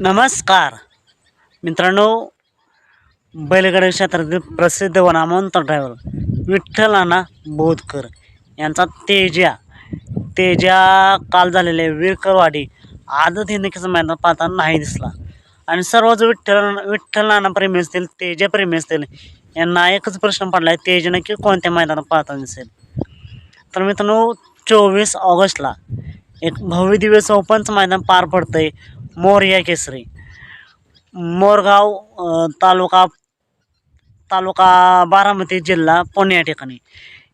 नमस्कार. मित्रांनो बैलगाडी क्षेत्रातील प्रसिद्ध व नामवंत ड्रायव्हर विठ्ठल नाना बोधकर यांचा तेजा तेजा काल झालेले विरकरवाडी आदत हिंदकीचं मैदान पाहताना नाही दिसला. आणि सर्वच विठ्ठल विठ्ठल नाना प्रेमी असतील तेजा प्रेमी असतील यांना एकच प्रश्न पडला आहे तेजा नक्की कोणत्या मैदानात पाहताना दिसेल? तर मित्रांनो चोवीस ऑगस्टला एक भव्यदिव्य चौपंच मैदान पार पडतंय. मोरया केसरी. मोरगाव तालुका तालुका बारामती जिल्हा पुणे या ठिकाणी.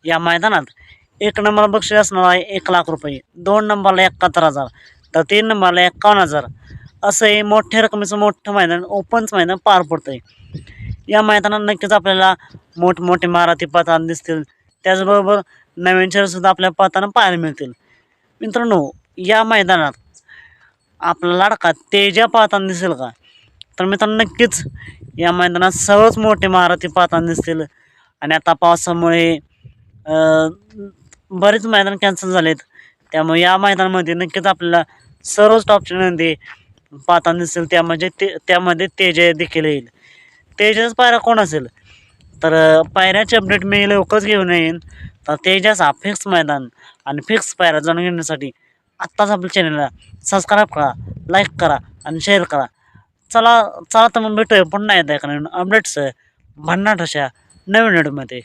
या मैदानात एक नंबर बक्षीस असणार आहे एक लाख रुपये दोन नंबरला एकाहत्तर हजार तर तीन नंबरला एकावन्न हजार असं हे मोठ्या रकमेचं मोठं मैदान ओपनच मैदान पार पडतंय. या मैदानात नक्कीच आपल्याला मोठमोठे मारुती पथान दिसतील. त्याचबरोबर नवीन शहरसुद्धा आपल्या पथानं पाहायला मिळतील. मित्रांनो या मैदानात आपला लाडका तेजा पाहताना दिसेल का? तर मित्रांनो नक्कीच या मैदानात सर्वच मोठे मारुती पाहताना दिसतील. आणि आता पावसामुळे बरेच मैदान कॅन्सल झालेत. त्यामुळे या मैदानामध्ये नक्कीच आपल्याला सर्वच टॉपची नंदी पाहताना दिसेल त्यामध्ये ते त्यामध्ये तेजय देखील येईल. तेजस पायरा कोण असेल? तर पायऱ्याचे अपडेट मी लवकरच घेऊन येईन. तर तेजाचा फिक्स मैदान आणि फिक्स पायऱ्या जाणून घेण्यासाठी आत्ताच आपल्या चॅनलला सबस्क्राईब करा लाईक करा आणि शेअर करा. चला चला तर मग भेटूया पुन्हा येत आहे नवीन अपडेट्स भन्नाट अशा नवीन व्हिडिओमध्ये